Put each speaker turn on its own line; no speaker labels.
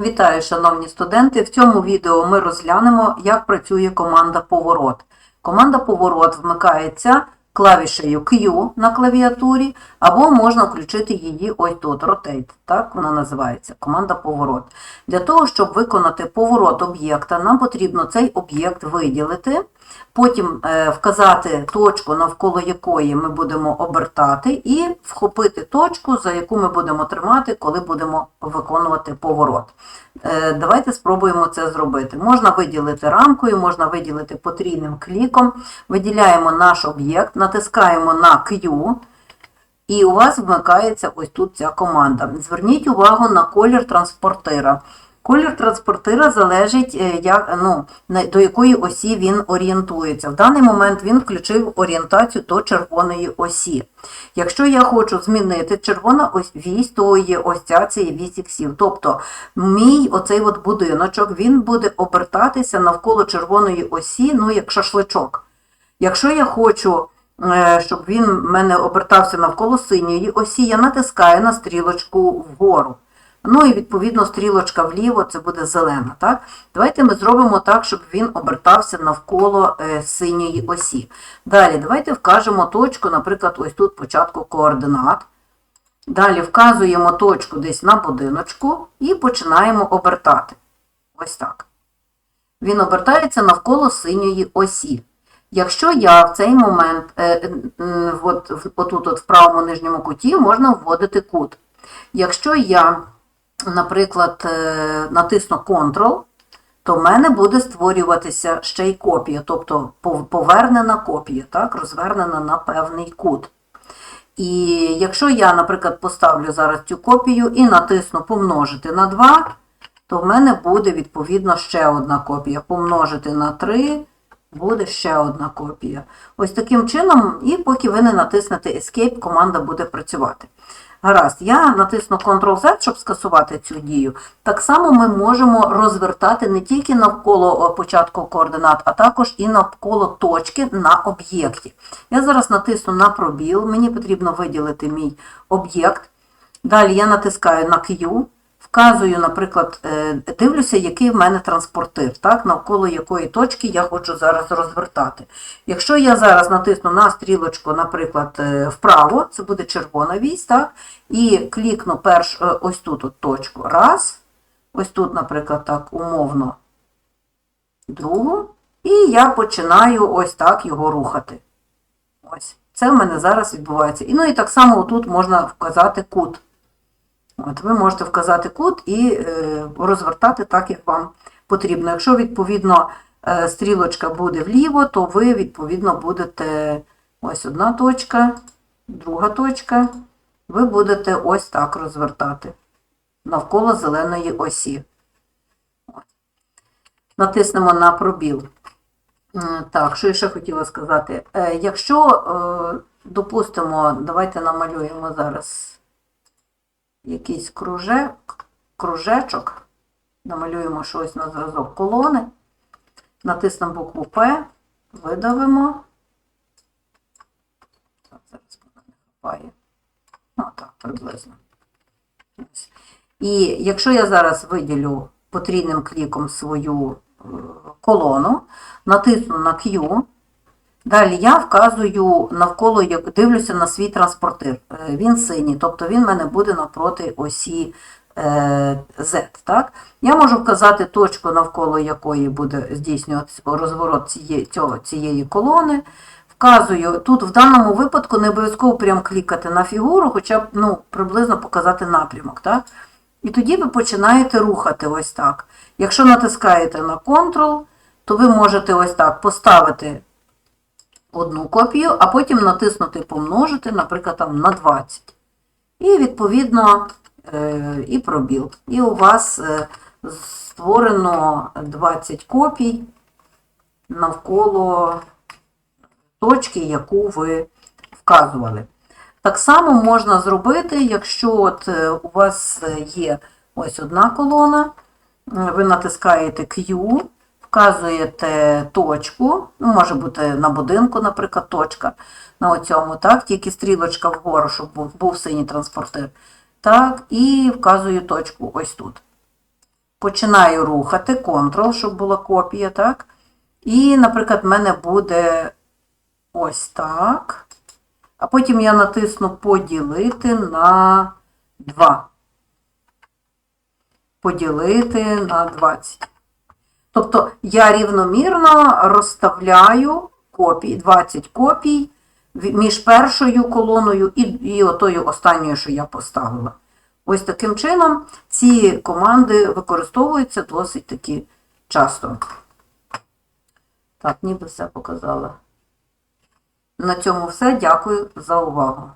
Вітаю, шановні студенти! В цьому відео ми розглянемо, як працює команда поворот. Команда поворот вмикається клавішею Q на клавіатурі, або можна включити її ось тут, Rotate, так вона називається, команда поворот. Для того, щоб виконати поворот об'єкта, нам потрібно цей об'єкт виділити, потім е, вказати точку, навколо якої ми будемо обертати, і вхопити точку, за яку ми будемо тримати, коли будемо виконувати поворот. Е, Давайте спробуємо це зробити. Можна виділити рамкою, можна виділити потрійним кліком. Виділяємо наш об'єкт, натискаємо на Q, і у вас вмикається ось тут ця команда. Зверніть увагу на колір транспортира. Колір транспортира залежить, е, як, ну, до якої осі він орієнтується. В даний момент він включив орієнтацію до червоної осі. Якщо я хочу змінити червона вісь, то є ось ця це вісь іксів. Тобто мій оцей от будиночок він буде обертатися навколо червоної осі, ну як шашличок. Якщо я хочу, е, щоб він в мене обертався навколо синьої осі, я натискаю на стрілочку вгору. Ну і відповідно стрілочка вліво це буде зелена. Так? Давайте ми зробимо так, щоб він обертався навколо е, синьої осі. Далі давайте вкажемо точку, наприклад, ось тут початку координат. Далі вказуємо точку десь на будиночку і починаємо обертати. Ось так. Він обертається навколо синьої осі. Якщо я в цей момент, е, м, от, отут от в правому нижньому куті, можна вводити кут. Якщо я, наприклад, е, натисну Ctrl, то в мене буде створюватися ще й копія, тобто повернена копія, так, розвернена на певний кут. І якщо я, наприклад, поставлю зараз цю копію і натисну помножити на 2, то в мене буде відповідно ще одна копія. Помножити на 3 буде ще одна копія. Ось таким чином, і поки ви не натиснете Escape, команда буде працювати. Гаразд, я натисну Ctrl-Z, щоб скасувати цю дію. Так само ми можемо розвертати не тільки навколо початку координат, а також і навколо точки на об'єкті. Я зараз натисну на пробіл, мені потрібно виділити мій об'єкт. Далі я натискаю на Q, вказую, наприклад, е, дивлюся, який в мене транспортир, так, навколо якої точки я хочу зараз розвертати. Якщо я зараз натисну на стрілочку, наприклад, е, вправо, це буде червона вісь, так, і клікну перш, е, ось тут от точку. Раз, ось тут, наприклад, так, умовно, другу, і я починаю ось так його рухати. Ось. Це в мене зараз відбувається. І ну і так само тут можна вказати кут. От, ви можете вказати кут і е, розвертати так, як вам потрібно. Якщо, відповідно, е, стрілочка буде вліво, то ви, відповідно, будете ось одна точка, друга точка. Ви будете ось так розвертати навколо зеленої осі. Натиснемо на пробіл. Так, що я ще хотіла сказати? Е, Якщо, допустимо, давайте намалюємо зараз якийсь круже, кружечок, намалюємо щось на зразок колони, натиснемо букву П, видавимо. Так, зараз вона не хапає. Ну, так, приблизно. І якщо я зараз виділю потрійним кліком свою е, колону, натисну на Q, Далі я вказую навколо, як дивлюся на свій транспортир. Е, Він синій, тобто він в мене буде напроти осі е, Z. Так? Я можу вказати точку, навколо якої буде здійснюватися розворот цієї, цього, цієї колони. Вказую, тут в даному випадку не обов'язково прям клікати на фігуру, хоча б ну, приблизно показати напрямок. Так? І тоді ви починаєте рухати ось так. Якщо натискаєте на Ctrl, то ви можете ось так поставити одну копію, а потім натиснути помножити, наприклад, там на 20. І, відповідно, е, і пробіл. І у вас е, створено 20 копій навколо точки, яку ви вказували. Так само можна зробити, якщо от е, у вас є ось одна колона, ви натискаєте Q, вказуєте точку, ну, може бути на будинку, наприклад, точка на оцьому, так, тільки стрілочка вгору, щоб був, був синій транспортир. Так, і вказую точку ось тут. починаю рухати Ctrl, щоб була копія, так? І, наприклад, в мене буде ось так. А потім я натисну поділити на 2. Поділити на 20. Тобто я рівномірно розставляю копії, 20 копій між першою колоною і, і отою останньою, що я поставила. Ось таким чином ці команди використовуються досить таки часто. Так, ніби все показала. На цьому все. Дякую за увагу.